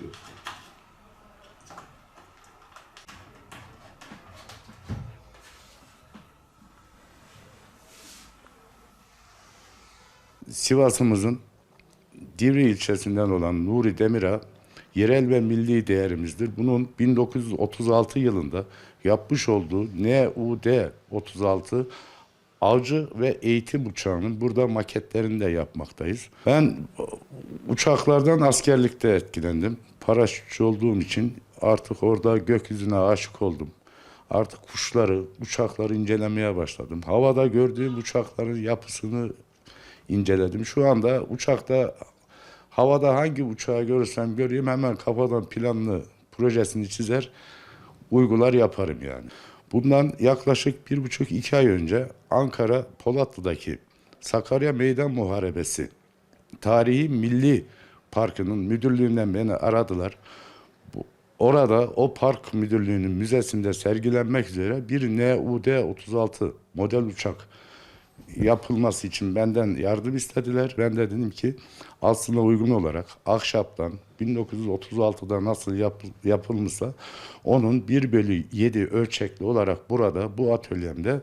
diyor. Sivas'ımızın Divri ilçesinden olan Nuri Demir'a yerel ve milli değerimizdir. Bunun 1936 yılında yapmış olduğu NUD 36 avcı ve eğitim uçağının burada maketlerini de yapmaktayız. Ben uçaklardan askerlikte etkilendim. Paraşütçü olduğum için artık orada gökyüzüne aşık oldum. Artık kuşları, uçakları incelemeye başladım. Havada gördüğüm uçakların yapısını inceledim. Şu anda uçakta havada hangi uçağı görürsem göreyim hemen kafadan planlı projesini çizer, uygular yaparım yani. Bundan yaklaşık bir buçuk iki ay önce Ankara Polatlı'daki Sakarya Meydan Muharebesi Tarihi Milli Parkı'nın müdürlüğünden beni aradılar. Orada o park müdürlüğünün müzesinde sergilenmek üzere bir NUD-36 model uçak yapılması için benden yardım istediler. Ben de dedim ki aslında uygun olarak ahşaptan 1936'da nasıl yap, yapılmışsa onun 1 bölü 7 ölçekli olarak burada bu atölyemde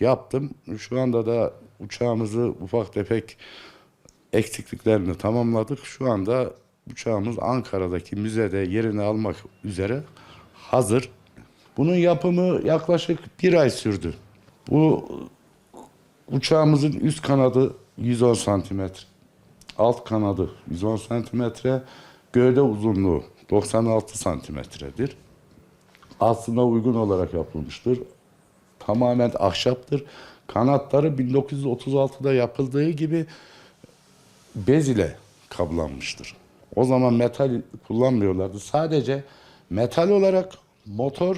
yaptım. Şu anda da uçağımızı ufak tefek eksikliklerini tamamladık. Şu anda uçağımız Ankara'daki müzede yerini almak üzere hazır. Bunun yapımı yaklaşık bir ay sürdü. Bu uçağımızın üst kanadı 110 santimetre. Alt kanadı 110 santimetre. Gövde uzunluğu 96 santimetredir. Aslında uygun olarak yapılmıştır. Tamamen ahşaptır. Kanatları 1936'da yapıldığı gibi bez ile kaplanmıştır. O zaman metal kullanmıyorlardı. Sadece metal olarak motor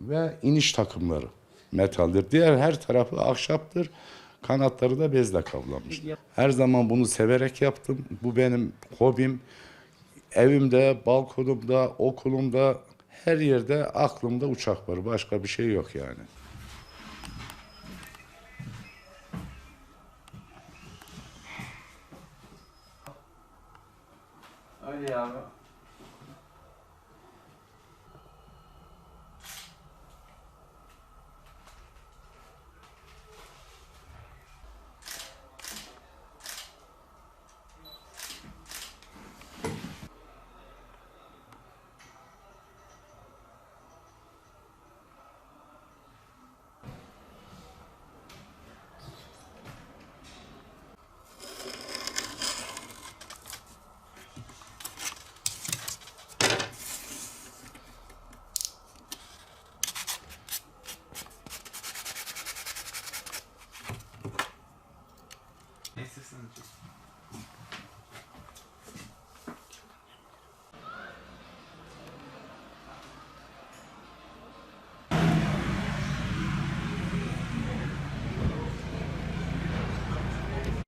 ve iniş takımları metaldir. Diğer her tarafı ahşaptır. Kanatları da bezle kaplanmıştır. Her zaman bunu severek yaptım. Bu benim hobim. Evimde, balkonumda, okulumda, her yerde aklımda uçak var. Başka bir şey yok yani. Öyle abi. meses antes